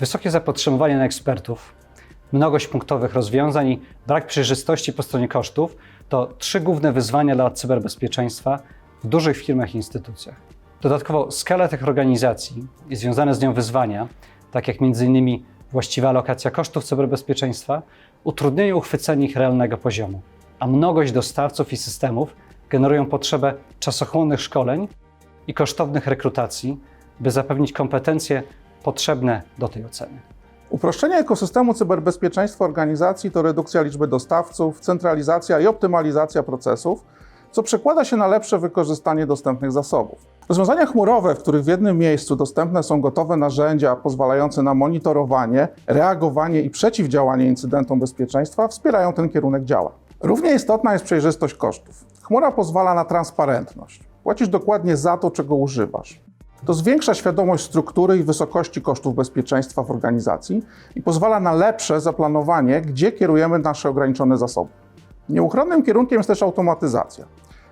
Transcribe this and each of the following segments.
Wysokie zapotrzebowanie na ekspertów, mnogość punktowych rozwiązań i brak przejrzystości po stronie kosztów to trzy główne wyzwania dla cyberbezpieczeństwa w dużych firmach i instytucjach. Dodatkowo skala tych organizacji i związane z nią wyzwania, tak jak m.in. właściwa alokacja kosztów cyberbezpieczeństwa, utrudniają uchwycenie ich realnego poziomu, a mnogość dostawców i systemów generują potrzebę czasochłonnych szkoleń i kosztownych rekrutacji, by zapewnić kompetencje potrzebne do tej oceny. Uproszczenie ekosystemu cyberbezpieczeństwa organizacji to redukcja liczby dostawców, centralizacja i optymalizacja procesów, co przekłada się na lepsze wykorzystanie dostępnych zasobów. Rozwiązania chmurowe, w których w jednym miejscu dostępne są gotowe narzędzia pozwalające na monitorowanie, reagowanie i przeciwdziałanie incydentom bezpieczeństwa, wspierają ten kierunek działań. Równie istotna jest przejrzystość kosztów. Chmura pozwala na transparentność. Płacisz dokładnie za to, czego używasz. To zwiększa świadomość struktury i wysokości kosztów bezpieczeństwa w organizacji i pozwala na lepsze zaplanowanie, gdzie kierujemy nasze ograniczone zasoby. Nieuchronnym kierunkiem jest też automatyzacja.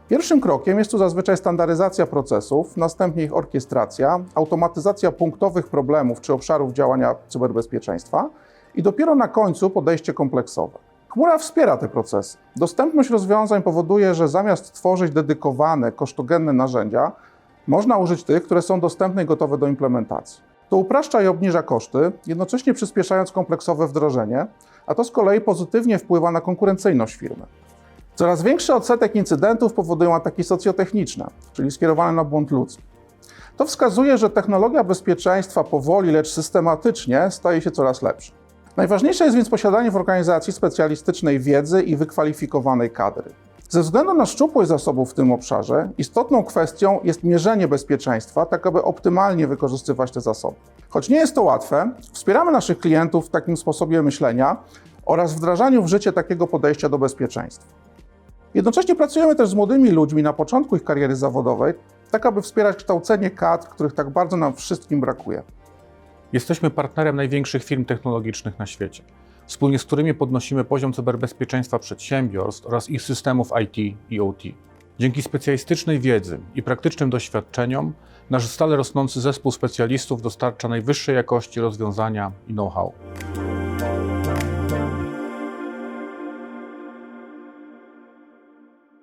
Pierwszym krokiem jest tu zazwyczaj standaryzacja procesów, następnie ich orkiestracja, automatyzacja punktowych problemów czy obszarów działania cyberbezpieczeństwa i dopiero na końcu podejście kompleksowe. Chmura wspiera te procesy. Dostępność rozwiązań powoduje, że zamiast tworzyć dedykowane, kosztogenne narzędzia, można użyć tych, które są dostępne i gotowe do implementacji. To upraszcza i obniża koszty, jednocześnie przyspieszając kompleksowe wdrożenie, a to z kolei pozytywnie wpływa na konkurencyjność firmy. Coraz większy odsetek incydentów powodują ataki socjotechniczne, czyli skierowane na błąd ludzki. To wskazuje, że technologia bezpieczeństwa powoli, lecz systematycznie staje się coraz lepsza. Najważniejsze jest więc posiadanie w organizacji specjalistycznej wiedzy i wykwalifikowanej kadry. Ze względu na szczupłość zasobów w tym obszarze, istotną kwestią jest mierzenie bezpieczeństwa, tak aby optymalnie wykorzystywać te zasoby. Choć nie jest to łatwe, wspieramy naszych klientów w takim sposobie myślenia oraz wdrażaniu w życie takiego podejścia do bezpieczeństwa. Jednocześnie pracujemy też z młodymi ludźmi na początku ich kariery zawodowej, tak aby wspierać kształcenie kadr, których tak bardzo nam wszystkim brakuje. Jesteśmy partnerem największych firm technologicznych na świecie, wspólnie z którymi podnosimy poziom cyberbezpieczeństwa przedsiębiorstw oraz ich systemów IT i OT. Dzięki specjalistycznej wiedzy i praktycznym doświadczeniom, nasz stale rosnący zespół specjalistów dostarcza najwyższej jakości rozwiązania i know-how.